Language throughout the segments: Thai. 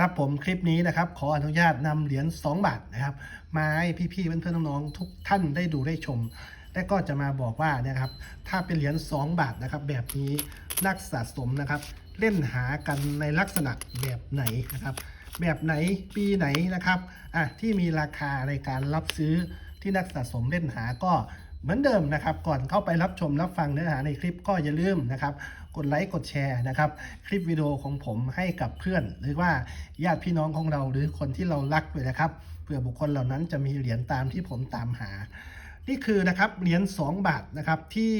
ครับผมคลิปนี้นะครับ ขออนุญาตนำเหรียญ2บาทนะครับ มาให้พี่ๆเพื่อนๆน้องๆทุกท่านได้ดูได้ชม และก็จะมาบอกว่านะครับ ถ้าเป็นเหรียญ2บาทนะครับ แบบนี้นักสะสมนะครับ เล่นหากันในลักษณะแบบไหนนะครับ แบบไหนปีไหนนะครับอะที่มีราคาในการรับซื้อที่นักสะสมเล่นหาก็เหมือนเดิมนะครับ ก่อนเข้าไปรับชมรับฟังเนื้อหาในคลิปก็อย่าลืมนะครับ กดไลค์กดแชร์นะครับ คลิปวิดีโอของผมให้กับเพื่อน หรือว่าญาติพี่น้องของเราหรือคนที่เรารักด้วยนะครับเพื่อบุคคลเหล่านั้นจะมีเหรียญตามที่ผมตามหา นี่คือนะครับเหรียญ2บาทนะครับที่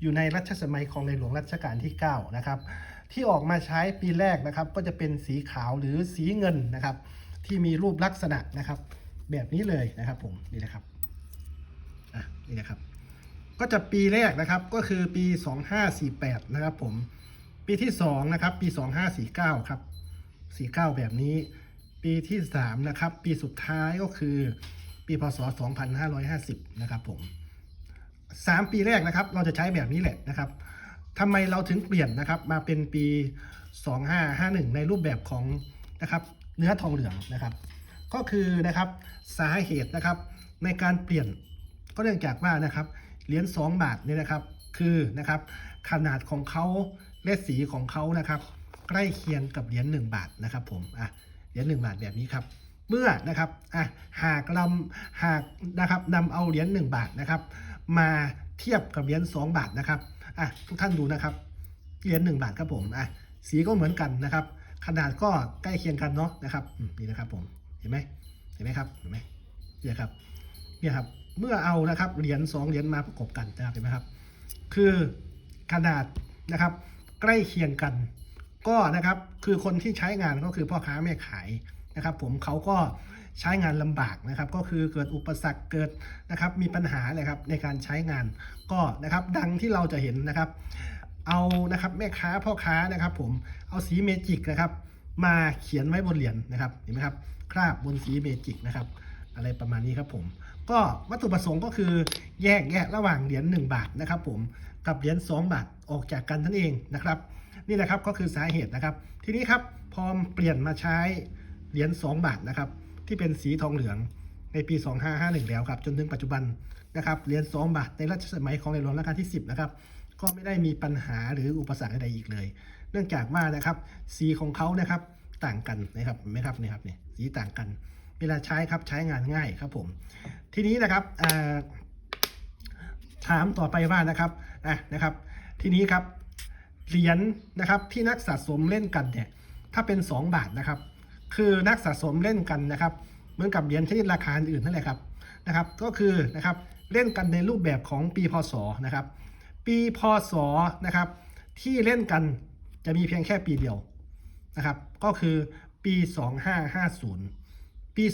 อยู่ในรัชสมัยของในหลวงรัชกาลที่9นะครับที่ออกมาใช้ปีแรกนะครับ ก็จะเป็นสีขาวหรือสีเงินนะครับ ที่มีรูปลักษณะนะครับ แบบนี้เลยนะครับผมนี่นะครับอะนี่นะครับ ก็จะปีแรกนะครับก็คือปี 2548 นะครับผม ปีที่2นะครับปี 2549 ครับ 49 แบบนี้ ปีที่3นะครับปีสุดท้ายก็คือปีพศ 2550 นะครับผม 3 ปีแรกนะครับเราจะใช้แบบนี้แหละนะครับทำไมเราถึงเปลี่ยนนะครับมาเป็นปี 2551 ในรูปแบบของนะครับเนื้อทองเหลืองนะครับ ก็คือนะครับสาเหตุนะครับในการเปลี่ยนก็เนื่องจากว่านะครับ เหรียญ2บาทเนี่ยนะครับ คือนะครับขนาดของเขาและสีของเขานะครับ ใกล้เคียงกับเหรียญ1บาทนะครับ ผมอะเหรียญ1บาทแบบนี้ครับเมื่อนะครับอะหากลำหากนะครับนำเอาเหรียญ1บาทนะครับ มาเทียบกับเหรียญ2บาทนะครับอะทุกท่านดูนะครับเหรียญ1บาทครับผมอะสีก็เหมือนกันนะครับ ขนาดก็ใกล้เคียงกันเนาะนะครับนี่นะครับผมเห็นไหมเห็นไหมครับเห็นไหมเนี่ยครับ เนี่ยครับเมื่อเอานะครับเหรียญสองเหรียญมาประกบกันนะครับเห็นไหมครับ คือขนาดนะครับ ใกล้เคียงกัน ก็นะครับคือคนที่ใช้งานก็คือพ่อค้าแม่ขายนะครับ ผมเขาก็ใช้งานลำบากนะครับ ก็คือเกิดอุปสรรคเกิดนะครับ มีปัญหาเลยครับในการใช้งานก็นะครับ ดังที่เราจะเห็นนะครับ เอานะครับแม่ค้าพ่อค้านะครับ ผมเอาสีเมจิกนะครับ มาเขียนไว้บนเหรียญนะครับเห็นไหมครับคราบบนสีเมจิกนะครับ อะไรประมาณนี้ครับผม ก็วัตถุประสงค์ก็คือแยกแยะระหว่างเหรียญ1บาทนะครับผมกับเหรียญ2บาทออกจากกันนั่นเองนะครับ นี่นะครับก็คือสาเหตุนะครับ ทีนี้ครับพอเปลี่ยนมาใช้เหรียญ2บาทนะครับ ที่เป็นสีทองเหลืองในปี 2551 แล้วครับ จนถึงปัจจุบันนะครับเหรียญ2บาทในรัชสมัยของในหลวงรัชกาลที่ 10 นะครับ ก็ไม่ได้มีปัญหาหรืออุปสรรคใดๆอีกเลย เนื่องจากว่านะครับสีของเขานะครับต่างกันนะครับเห็นไหมครับนี่ครับเนี่ยสีต่างกัน เวลาใช้ครับใช้งานง่ายครับผม ทีนี้นะครับถามต่อไปว่านะครับะนะครับ ทีนี้ครับเหรียญนะครับที่นักสะสมเล่นกันเนี่ยถ้าเป็น 2 บาทนะครับ คือนักสะสมเล่นกันนะครับ เหมือนกับเหรียญชนิดราคาอื่นนั่นแหละครับนะครับ ก็คือนะครับเล่นกันในรูปแบบของปีพศนะครับ ปีพศนะครับ ที่เล่นกันจะมีเพียงแค่ปีเดียวนะครับ ก็คือปี 2550 ปี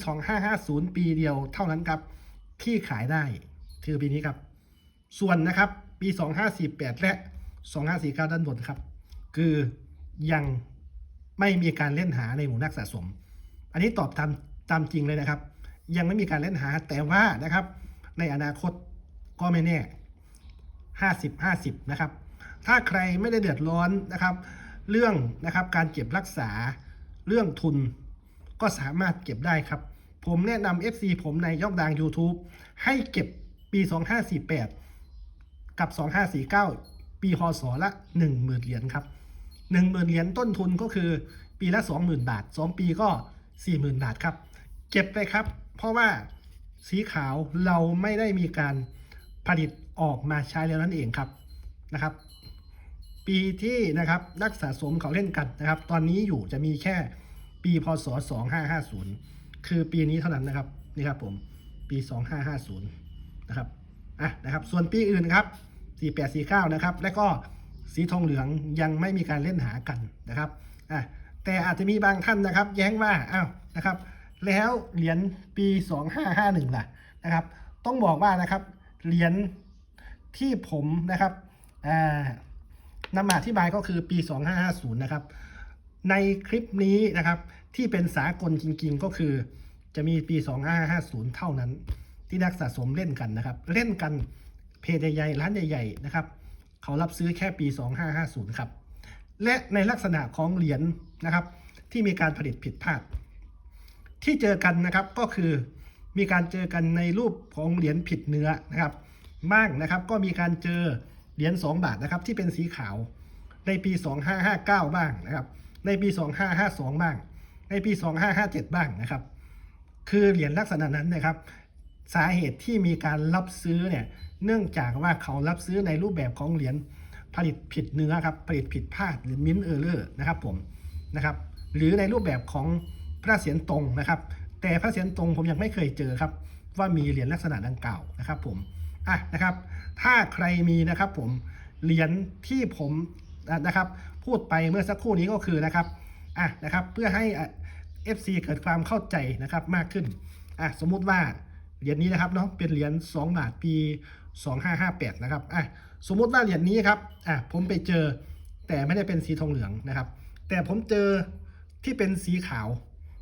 2550 ปีเดียวเท่านั้นครับที่ขายได้คือปีนี้ครับ ส่วนนะครับ ปี 2548 และ 2549 ด้านบนครับ คือยังไม่มีการเล่นหาในหมู่นักสะสม อันนี้ตอบตามตามจริงเลยนะครับ ยังไม่มีการเล่นหาแต่ว่านะครับ ในอนาคตก็ไม่แน่ 50 50 นะครับ ถ้าใครไม่ได้เดือดร้อนนะครับ เรื่องนะครับการเก็บรักษาเรื่องทุน ก็สามารถเก็บได้ครับ ผมแนะนำ FC ผมในยอกดัง YouTube ให้เก็บปี 2548 กับ 2549 ปีพศละ 10,000 เหรียญครับ 10,000 เหรียญต้นทุนก็คือปีละ 20,000 บาท 2 ปีก็ 40,000 บาทครับ เก็บไปครับ เพราะว่าสีขาวเราไม่ได้มีการผลิตออกมาใช้แล้วนั่นเองครับนะครับ ปีที่นะครับนักสะสมเขาเล่นกันนะครับ ตอนนี้อยู่จะมีแค่ ปีพศ 2550 คือปีนี้เท่านั้นนะครับนี่ครับผมปี 2550 นะครับอะนะครับ ส่วนปีอื่นครับ 4849 นะครับ และก็สีทองเหลืองยังไม่มีการเล่นหากันนะครับอะแต่อาจจะมีบางท่านนะครับ แย้งว่าอ้าวนะครับ แล้วเหรียญปี 2551 ล่ะนะครับ ต้องบอกว่านะครับเหรียญที่ผมนะครับอ่านำมาอธิบายก็คือปี 2550 นะครับ ในคลิปนี้นะครับที่เป็นสากลจริง ๆ ก็คือจะมีปี 2550 เท่านั้น ที่นักสะสมเล่นกันนะครับ เล่นกันเพจใหญ่ๆร้านใหญ่ๆนะครับเขารับซื้อแค่ปี 2550 ครับ และในลักษณะของเหรียญนะครับ ที่มีการผลิตผิดพลาด ที่เจอกันนะครับก็คือมีการเจอกันในรูปของเหรียญผิดเนื้อนะครับบ้างนะครับก็มีการเจอเหรียญ2บาทนะครับที่เป็นสีขาวในปี 2559 บ้างนะครับ ในปี 2552 บ้าง ในปี 2557 บ้างนะครับ คือเหรียญลักษณะนั้นนะครับ สาเหตุที่มีการรับซื้อเนี่ย เนื่องจากว่าเขารับซื้อในรูปแบบของเหรียญผลิตผิดเนื้อครับ ผลิตผิดพลาดหรือมินเออร์เลอร์นะครับผมนะครับ หรือในรูปแบบของพระเศียรตรงนะครับ แต่พระเศียรตรงผมยังไม่เคยเจอครับ ว่ามีเหรียญลักษณะดังกล่าวนะครับผมอะนะครับ ถ้าใครมีนะครับผมเหรียญที่ผม นะครับ พูดไปเมื่อสักครู่นี้ก็คือนะครับอะนะครับ เพื่อให้อะ FC เกิดความเข้าใจนะครับมากขึ้นอะสมมุติว่าเหรียญนี้นะครับเนาะเป็นเหรียญ2บาทปี 2558 นะครับอะสมมุติว่าเหรียญนี้ครับอะผมไปเจอแต่ไม่ได้เป็นสีทองเหลืองนะครับ แต่ผมเจอที่เป็นสีขาว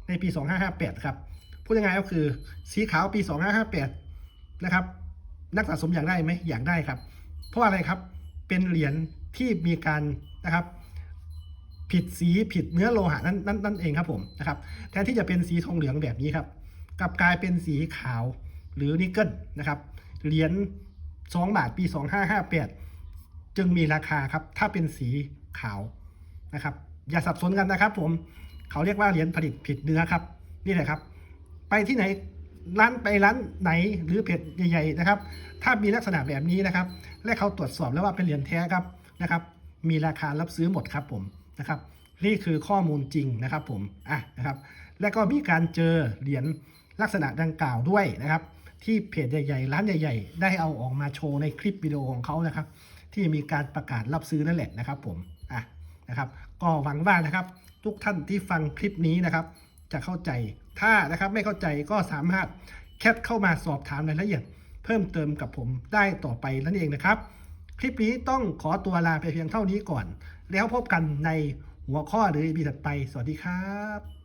ในปี 2558 ครับพูดยังไงก็คือสีขาวปี 2558 นะครับ นักสะสมอยากได้ไหมอยากได้ครับ เพราะอะไรครับเป็นเหรียญ ที่มีการนะครับผิดสีผิดเนื้อโลหะนั่นนั่นนั่นเองครับผมนะครับแทนที่จะเป็นสีทองเหลืองแบบนี้ครับกลับกลายเป็นสีขาวหรือนิกเกิลนะครับเหรียญ2บาทปี 2558 จึงมีราคาครับถ้าเป็นสีขาวนะครับ อย่าสับสนกันนะครับ ผมเขาเรียกว่าเหรียญผลิตผิดเนื้อครับ นี่แหละครับ ไปที่ไหนร้านไปร้านไหนหรือเพจใหญ่ๆนะครับ ถ้ามีลักษณะแบบนี้นะครับ และเขาตรวจสอบแล้วว่าเป็นเหรียญแท้ครับ นะครับ มีราคารับซื้อหมดครับผมนะครับนี่คือข้อมูลจริงนะครับผมอะนะครับ และก็มีการเจอเหรียญลักษณะดังกล่าวด้วยนะครับ ที่เพจใหญ่ๆ ร้านใหญ่ ๆ ได้เอาออกมาโชว์ในคลิปวิดีโอของเขานะครับ ที่มีการประกาศรับซื้อนั่นแหละนะครับ ผมอะนะครับ ก็หวังว่านะครับ ทุกท่านที่ฟังคลิปนี้นะครับ จะเข้าใจถ้านะครับไม่เข้าใจก็สามารถแคปเข้ามาสอบถามรายละเอียด เพิ่มเติมกับผมได้ต่อไปนั่นเองนะครับ คลิปนี้ต้องขอตัวลาไปเพียงเท่านี้ก่อน แล้วพบกันในหัวข้อหรือ EP ถัดไป สวัสดีครับ